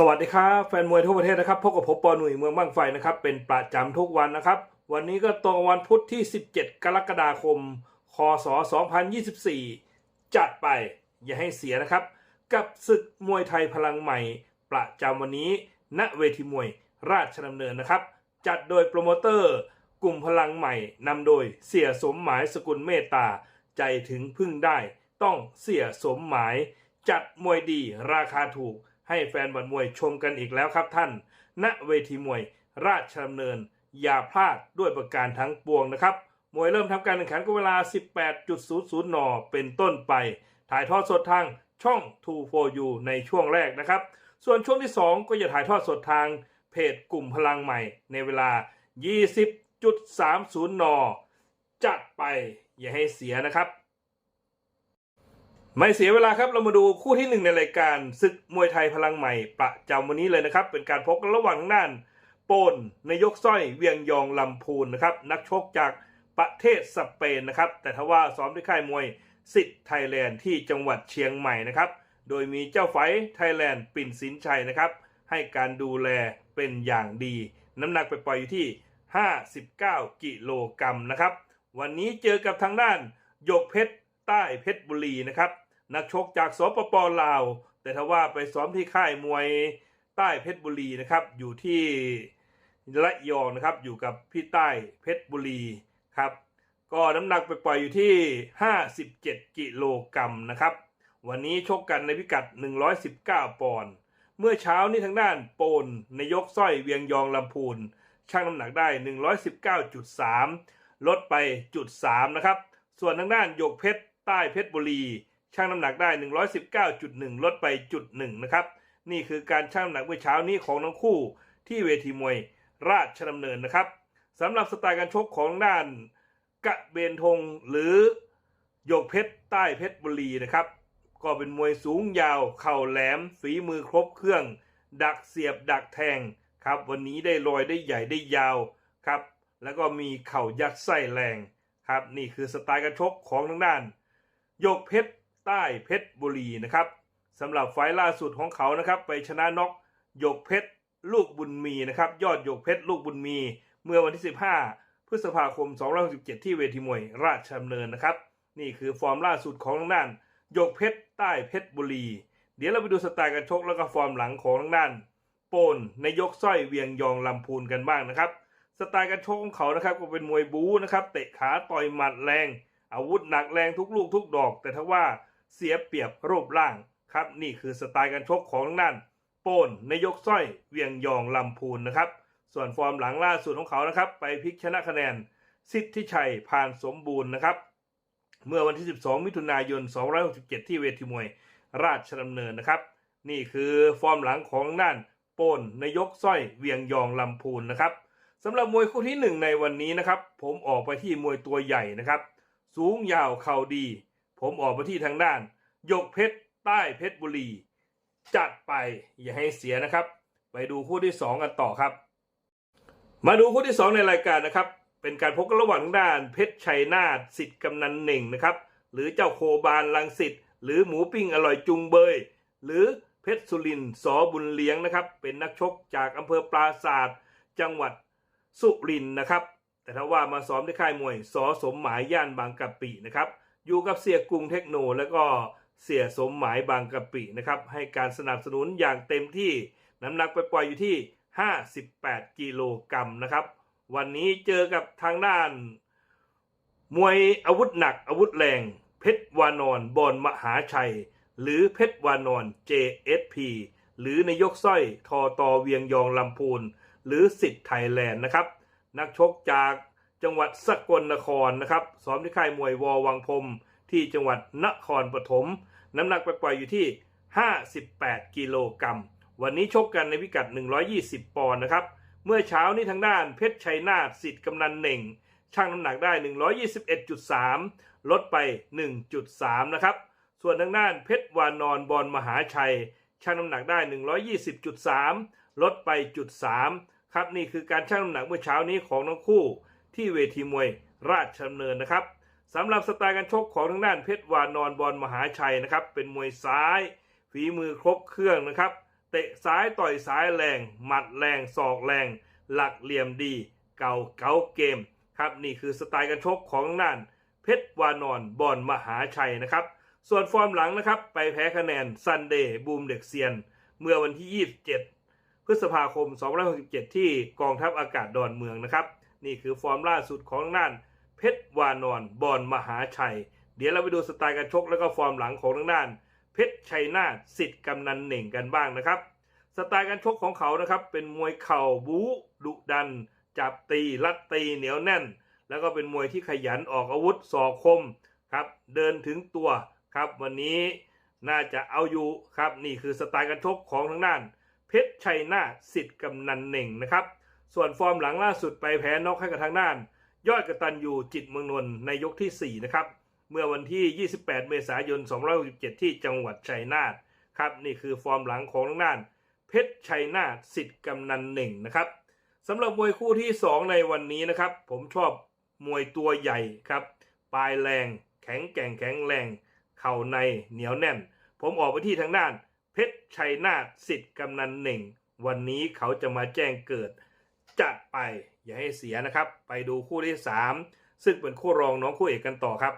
สวัสดีครับแฟนมวยทั่วประเทศนะครับพบกับผมปอหนุ่ยเมืองบ้างไฟนะครับเป็นประจำทุกวันนะครับ วันนี้ก็ตรงวันพุธที่ 17 กรกฎาคม คศ 2024 จัดไปอย่าให้เสียนะครับ กับศึกมวยไทยพลังใหม่ ประจำวันนี้ณเวทีมวยราชดำเนินนะครับ จัดโดยโปรโมเตอร์ กลุ่มพลังใหม่นำโดยเสียสมหมายสกุลเมตตา ใจถึงพึ่งได้ ต้องเสียสมหมาย จัดมวยดีราคาถูก ให้แฟนบอลมวยชมกันอีกแล้วครับท่าน ณเวทีมวยราชดำเนิน อย่าพลาดด้วยประการทั้งปวงนะครับ มวยเริ่มทำการแข่งขันก็เวลา 18.00 น เป็นต้นไป ถ่ายทอดสดทางช่อง 2 4 u ในช่วงแรกนะครับ ส่วนช่วงที่ 2 ก็จะถ่ายทอดสดทางเพจกลุ่มพลังใหม่ ในเวลา 20.30 น จัดไปอย่าให้เสียนะครับ ไม่เสียเวลาครับเรามาดูคู่ที่หนึ่งในรายการศึกมวยไทยพลังใหม่ประจำวันนี้เลยนะครับ เป็นการพบกันระหว่างทางด้าน โปนนายกสร้อยเวียงยองลำพูนนะครับนักชกจากประเทศสเปนนะครับ แต่ทว่าซ้อมที่ค่ายมวยสิทธิ์ไทยแลนด์ที่จังหวัดเชียงใหม่นะครับ โดยมีเจ้าไฟไทยแลนด์ปิ่นสินชัยนะครับ ให้การดูแลเป็นอย่างดี น้ำหนักไปปล่อยอยู่ที่ 59 กิโลกรัมนะครับ วันนี้เจอกับทางด้านยกเพชรใต้เพชรบุรีนะครับ นักชกจากสปปลาว แต่ถ้าว่าไปซ้อมที่ค่ายมวยใต้เพชรบุรีนะครับ อยู่ที่ระยองนะครับ อยู่กับพี่ใต้เพชรบุรีครับ ก็น้ำหนักไปปล่อยอยู่ที่ 57 กิโลกรัมนะครับ วันนี้ชกกันในพิกัด 119 ปอนด์ เมื่อเช้านี้ทางด้านโปนนายกสร้อยเวียงยองลำพูนชั่งน้ำหนักได้ 119.3 ลดไปจุด3นะครับ ส่วนทางด้านหยกเพชรใต้เพชรบุรี ชั่งน้ำหนักได้ 119.1 ลดไปจุด1นะครับ นี่คือการชั่งน้ำหนักเมื่อเช้านี้ของทั้งคู่ที่เวทีมวยราชดำเนินนะครับสำหรับสไตล์การชกของด้านกะเบนทงหรือหยกเพชรใต้เพชรบุรีนะครับ ก็เป็นมวยสูงยาว เข่าแหลม ฝีมือครบเครื่อง ดักเสียบดักแทงครับ วันนี้ได้ลอยได้ใหญ่ได้ยาวครับ แล้วก็มีเข่ายัดไส้แรงครับ นี่คือสไตล์การชกของทางด้านหยกเพชร ใต้เพชรบุรีนะครับสำหรับไฟล์ล่าสุดของเขานะครับ ไปชนะน็อกหยกเพชรลูกบุญมีนะครับ ยอดหยกเพชรลูกบุญมี เมื่อวันที่ 15 พฤษภาคม 2567 ที่เวทีมวยราชดำเนินนะครับ นี่คือฟอร์มล่าสุดของทางด้านหยกเพชรใต้เพชรบุรี เดี๋ยวเราไปดูสไตล์การชกแล้วก็ฟอร์มหลังของทางด้านโปนในยกสร้อยเวียงยองลำพูนกันบ้างนะครับสไตล์การชกของเขานะครับก็เป็นมวยบู๊นะครับเตะขาต่อยหมัดแรง อาวุธหนักแรงทุกลูกทุกดอก แต่ถ้าว่า เสียเปรียบรูปร่างครับ นี่คือสไตล์การชกของทางด้าน โปนนายกสร้อยเวียงยองลำพูนนะครับ ส่วนฟอร์มหลังล่าสุดของเขานะครับ ไปพลิกชนะคะแนน สิทธิชัยผ่านสมบูรณ์นะครับ เมื่อวันที่ 12 มิถุนายน 267 ที่เวทีมวยราชดำเนินนะครับ นี่คือฟอร์มหลังของด้านโปนนายกสร้อยเวียงยองลำพูนนะครับสำหรับมวยคู่ที่หนึ่งในวันนี้นะครับ ผมออกไปที่มวยตัวใหญ่นะครับ สูงยาวเข่าดี ผมออกไปที่ทางด้านยกเพชรใต้เพชรบุรี จัดไปอย่าให้เสียนะครับ ไปดูคู่ที่สองกันต่อครับ มาดูคู่ที่สองในรายการนะครับ เป็นการพบกันระหว่างทางด้านเพชรชัยนาทสิทธิ์กำนันเหน่งนะครับ หรือเจ้าโคบานลังสิตหรือหมูปิ้งอร่อยจุงเบย หรือเพชรสุรินสอบุญเลี้ยงนะครับ เป็นนักชกจากอำเภอปราศาสตร์จังหวัดสุรินนะครับ แต่ถ้าว่ามาซ้อมที่ค่ายมวยสอสมหมายย่านบางกะปินะครับ อยู่กับเสียกรุงเทคโนแล้วก็เสียสมหมายบางกะปินะครับให้การสนับสนุนอย่างเต็มที่น้ำหนักไปปล่อยอยู่ที่ 58 กิโลกรัมนะครับ วันนี้เจอกับทางด้าน มวยอาวุธหนักอาวุธแรง เพชรวานอนบอนมหาชัย หรือเพชรวานอน JSP หรือนายกสร้อยทอตอเวียงยองลำพูน หรือสิทธิ์ไทยแลนด์นะครับ นักชกจาก จังหวัดสกลนครนะครับซ้อมที่ค่ายมวยวอวังพรมที่จังหวัดนครปฐมน้ำหนักไปปล่อยอยู่ที่ 58 กิโลกรัม วันนี้ชกกันในพิกัด 120 ปอนด์นะครับ เมื่อเช้านี้ทางด้านเพชรชัยนาทสิทธิ์กำนันเหน่งชั่งน้ำหนักได้ 121.3 ลดไป 1.3 นะครับ ส่วนทางด้านเพชรวานอนบอลมหาชัยชั่งน้ำหนักได้ 120.3 ลดไปจุด3ครับนี่คือการชั่งน้ำหนักเมื่อเช้านี้ของทั้งคู่ ที่เวทีมวยราชดำเนินนะครับสำหรับสไตล์การชกของทางด้านเพชรวานอนบอลมหาชัยนะครับ เป็นมวยซ้าย ฝีมือครบเครื่องนะครับ เตะซ้ายต่อยซ้ายแรง หมัดแรงศอกแรง หลักเหลี่ยมดี เก่าเก๋าเกมครับนี่คือสไตล์การชกของน่านเพชรวานอนบอนมหาชัยนะครับ ส่วนฟอร์มหลังนะครับ ไปแพ้คะแนนซันเดย์บูมเด็กเซียน เมื่อวันที่ 27 พฤษภาคม 2567 ที่กองทัพอากาศดอนเมืองนะครับ นี่คือฟอร์มล่าสุดของน่าน เพชรวานอนบอนมหาชัย เดี๋ยวเราไปดูสไตล์การชกแล้วก็ฟอร์มหลังของทางด้าน เพชรชัยนาทสิทธิ์กำนันเหน่งกันบ้างนะครับ สไตล์การชกของเขานะครับ เป็นมวยเข่าบู๊ดุดัน จับตีลัดตีเหนียวแน่น แล้วก็เป็นมวยที่ขยันออกอาวุธศอกคมครับ เดินถึงตัวครับ วันนี้น่าจะเอาอยู่ครับ นี่คือสไตล์การชกของทางด้าน เพชรชัยนาทสิทธิ์กำนันเหน่งนะครับ ส่วนฟอร์มหลังล่าสุดไปแพ้นอกให้กับทางด้าน ยอดกระตันอยู่จิตเมืองนนท์ในยกที่ 4 นะครับ เมื่อวันที่ 28 เมษายน 267 ที่จังหวัดชัยนาทครับนี่คือฟอร์มหลังของทางด้าน เพชรชัยนาทสิทธิ์กำนันหนึ่งนะครับสำหรับมวยคู่ที่ 2 ในวันนี้นะครับ ผมชอบมวยตัวใหญ่ครับปลายแรง แข็งแกร่งแข็งแรง เข่าในเหนียวแน่น ผมออกไปที่ทางด้าน เพชรชัยนาทสิทธิ์กำนันหนึ่งวันนี้เขาจะมาแจ้งเกิด จัดไปอย่าให้เสียนะครับ ไปดูคู่ที่ 3 ซึ่งเป็นคู่รองน้องคู่เอกกันต่อครับ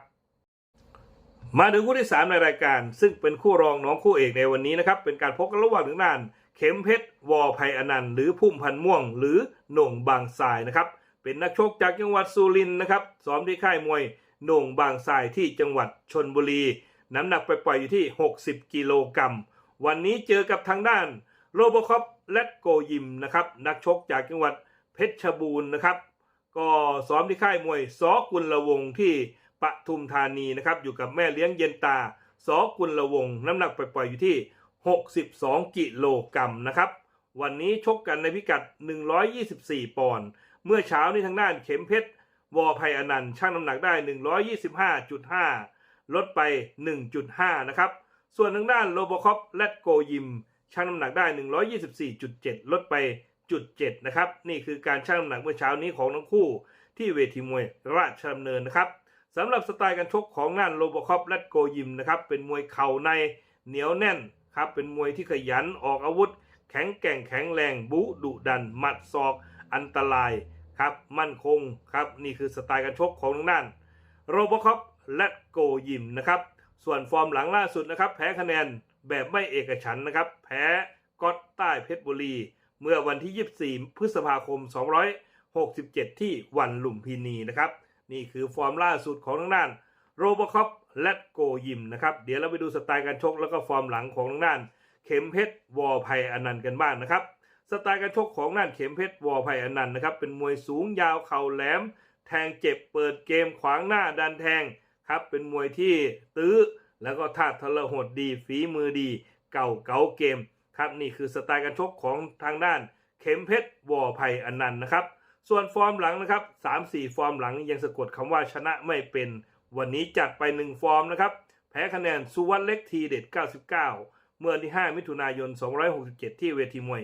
มาถึงคู่ที่ 3 ในรายการ ซึ่งเป็นคู่รองน้องคู่เอกในวันนี้นะครับ เป็นการพบกันระหว่างทางด้านเข็มเพชรวอภัยอนันต์หรือพุ่มพันม่วง หรือหน่งบางทรายนะครับ เป็นนักชกจากจังหวัดสุรินทร์นะครับซ้อมที่ค่ายมวยหน่งบางทรายที่จังหวัดชนบุรี น้ำหนักไปปล่อยอยู่ที่ 60 กิโลกรัมวันนี้เจอกับทางด้านโรบคอปและโกยิมนะครับนักชกจากจังหวัด ชรบูรณ์นะครับ ก็ซ้อมที่ค่ายมวยสอกุลละวงที่ปทุมธานีนะครับ อยู่กับแม่เลี้ยงเย็นตาสอกุลละวงน้ำหนักปล่อยอยู่ที่ 62 กิโลกรัมนะครับ วันนี้ชกกันในพิกัด 124 ปอนด์เมื่อเช้านี้ทางด้านเข็มเพชรวอภัยอนันต์ชั่งน้ำหนักได้ 125.5 ลดไป 1.5 นะครับ ส่วนทางด้านโลโบคอปและโกยิมชั่งน้ำหนักได้ 124.7 ลดไป จุด7นะครับ นี่คือการชั่งน้ำหนักเมื่อเช้านี้ของทั้งคู่ที่เวทีมวยราชดำเนินนะครับสำหรับสไตล์การชกของน่านโลบคอปและโกยิมนะครับเป็นมวยเข่าในเหนียวแน่นครับเป็นมวยที่ขยันออกอาวุธ แข็งแกร่งแข็งแรงบูดุดัน หมัดศอก อันตรายครับมั่นคงครับนี่คือสไตล์การชกของทางด้านโรบคอปและโกยิมนะครับส่วนฟอร์มหลังล่าสุดนะครับแพ้คะแนนแบบไม่เอกฉันนะครับแพ้ก๊อตใต้เพชรบุรี เมื่อวันที่ 24 พฤษภาคม 267 ที่วันลุมพินีนะครับ นี่คือฟอร์มล่าสุดของทางด้านโรบคอปและโกยิมนะครับ เดี๋ยวเราไปดูสไตล์การชกแล้วก็ฟอร์มหลังของทางด้าน เข็มเพชรวอภัยอนันต์กันบ้างนะครับ สไตล์การชกของน่านเข็มเพชรวอภัยอนันต์นะครับ เป็นมวยสูงยาวเข่าแหลม แทงเจ็บเปิดเกมขวางหน้าดันแทงครับเป็นมวยที่ตื้อแล้วก็ท่าทะเลหดดีฝีมือดี เก่าเก๋าเกม ครับนี่คือสไตล์การชกของทางด้านเข็มเพชรวอภัยอนันต์นะครับ ส่วนฟอร์มหลังนะครับ3-4ฟอร์มหลังยังสะกดคำว่าชนะไม่เป็น วันนี้จัดไป 1 ฟอร์มนะครับแพ้คะแนนสุวัสด์เล็กทีเด็ด 99 เมื่อวันที่ 5 มิถุนายน 267 ที่เวทีมวย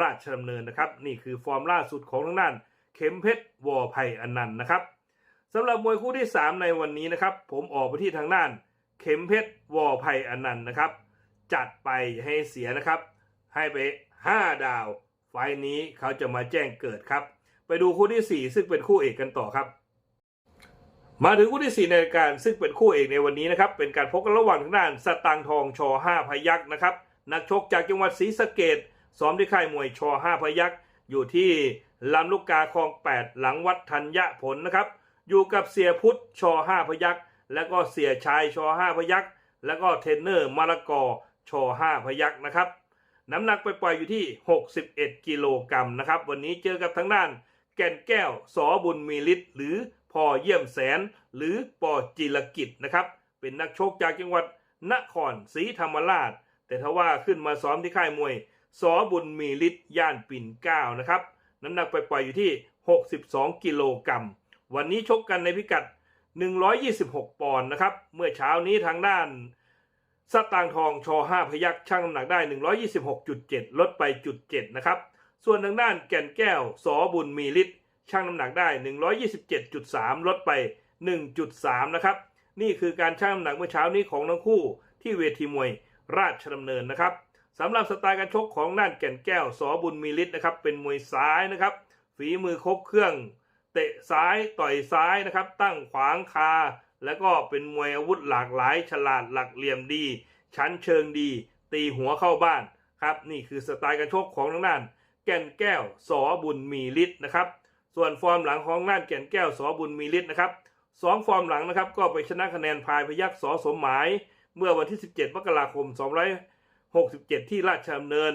ราชดำเนินนะครับ นี่คือฟอร์มล่าสุดของทางด้าน เข็มเพชรวอภัยอนันต์นะครับสำหรับมวยคู่ที่ 3 ในวันนี้นะครับ ผมออกไปที่ทางด้าน เข็มเพชรวอภัยอนันต์นะครับ จัดไปให้เสียนะครับ ให้ไป 5 ดาว ไฟล์นี้เขาจะมาแจ้งเกิดครับ ไปดูคู่ที่ 4 ซึ่งเป็นคู่เอกกันต่อครับ มาถึงคู่ที่ 4 ในรายการซึ่งเป็นคู่เอกในวันนี้นะครับ เป็นการพบกันระหว่างทางด้านสตางทองช5พยักษ์นะครับ นักชกจากจังหวัดศรีสะเกดซ้อมที่ค่ายมวยช5พยักษ์อยู่ที่ลำลูกกาคลอง 8 หลังวัดธัญญผลนะครับ อยู่กับเสียพุทธช5พยักษ์แล้วก็เสียชายช5พยักษ์แล้วก็เทรนเนอร์มะละกอช5พยักษ์นะครับ น้ำหนักไปปล่อยอยู่ที่ 61 กิโลกรัมนะครับ วันนี้เจอกับทางด้านแก่นแก้วสอบุญมีฤทธิ์หรือพอเยี่ยมแสน หรือปอจิรกิจนะครับ เป็นนักชกจากจังหวัดนครศรีธรรมราช แต่ทว่าขึ้นมาซ้อมที่ค่ายมวยสอบุญมีฤทธิ์ย่านปิ่นเกล้านะครับ น้ำหนักไปปล่อยอยู่ที่ 62 กิโลกรัม วันนี้ชกกันในพิกัด 126 ปอนด์นะครับ เมื่อเช้านี้ทางด้าน สตางค์ทองช5พยักชั่งน้ำหนักได้ 126.7 ลดไปจุด7นะครับ ส่วนทางด้านแก่นแก้วสอบุญมีฤทธิ์ชั่งน้ำหนักได้ 127.3 ลดไป 1.3 นะครับ นี่คือการชั่งน้ำหนักเมื่อเช้านี้ของทั้งคู่ที่เวทีมวยราชดำเนินนะครับสำหรับสไตล์การชกของน่านแก่นแก้วสอบุญมีฤทธิ์นะครับเป็นมวยซ้ายนะครับ ฝีมือครบเครื่อง เตะซ้ายต่อยซ้ายนะครับ ตั้งขวางคา แล้วก็เป็นมวยอาวุธหลากหลาย ฉลาดหลักเหลี่ยมดี ชั้นเชิงดี ตีหัวเข้าบ้านครับนี่คือสไตล์การชกของทางด้าน แก่นแก้วสอบุญมีฤทธิ์นะครับ ส่วนฟอร์มหลังของน่านแก่นแก้วสอบุญมีฤทธิ์นะครับสองฟอร์มหลังนะครับก็ไปชนะคะแนนพายพยักษ์สอสมหมาย เมื่อวันที่ 17 มกราคม 267 ที่ราชดำเนิน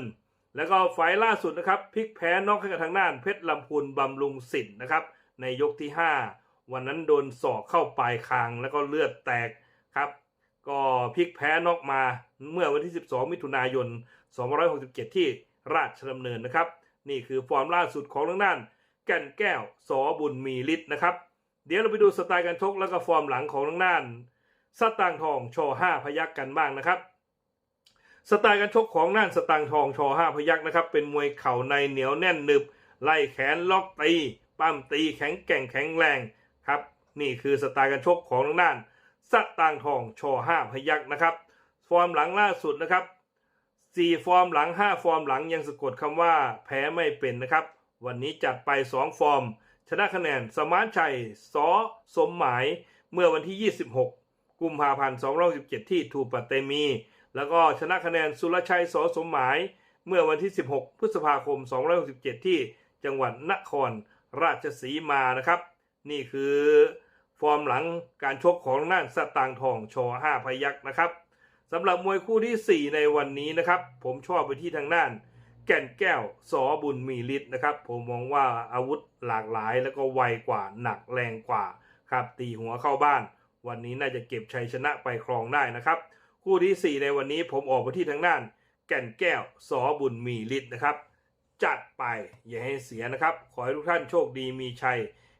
แล้วก็ไฟล์ล่าสุดนะครับพลิกแพ้น็อกให้กับทางด้านเพชรลำพูนบำรุงสินนะครับในยกที่ 5 วันนั้นโดนศอกเข้าปลายคางแล้วก็เลือดแตกครับ ก็พลิกแพ้นอกมาเมื่อวันที่ 12 มิถุนายน 267 ที่ราชดำเนินนะครับ นี่คือฟอร์มล่าสุดของทางด้าน แก่นแก้วสอบุญมีฤทธิ์นะครับ เดี๋ยวเราไปดูสไตล์การชกแล้วก็ฟอร์มหลังของทางด้านสตางทองชอห้าพยักกันบ้างนะครับ สไตล์การชกของน่านสตางทองชอห้าพยักนะครับ เป็นมวยเข่าในเหนียวแน่นหนึบ ไล่แขนล็อกตี ปั้มตีแข็งแกร่งแข็งแรง ครับ นี่คือสไตล์การชกของทางด้านสตางทองชอห้าพยักนะครับ ฟอร์มหลังล่าสุดนะครับสี่ฟอร์มหลังห้าฟอร์มหลังยังสะกดคำว่าแพ้ไม่เป็นนะครับ วันนี้จัดไป2ฟอร์ม ชนะคะแนนสมานชัยสอสมหมายเมื่อวันที่ 26 กุมภาพันธ์217ที่ทูปะเตมี แล้วก็ชนะคะแนนสุรชัยสอสมหมาย เมื่อวันที่ 16 พฤษภาคม267ที่จังหวัดนครราชสีมานะครับ นี่คือฟอร์มหลังการชกของน่านสตางทองชอ5พยักนะครับสำหรับมวยคู่ทีสี่ 4 ในวันนี้นะครับ ผมชอบไปที่ทางด้าน แก่นแก้วสอบุญมีฤทธิ์นะครับ ผมมองว่าอาวุธหลากหลายแล้วก็ไวกว่าหนักแรงกว่าครับตีหัวเข้าบ้าน วันนี้น่าจะเก็บชัยชนะไปครองได้นะครับ คู่ที่ 4 ในวันนี้ผมออกไปที่ทางด้าน แก่นแก้วสอบุญมีฤทธิ์นะครับ จัดไปอย่าให้เสียนะครับ ขอให้ทุกท่านโชคดีมีชัย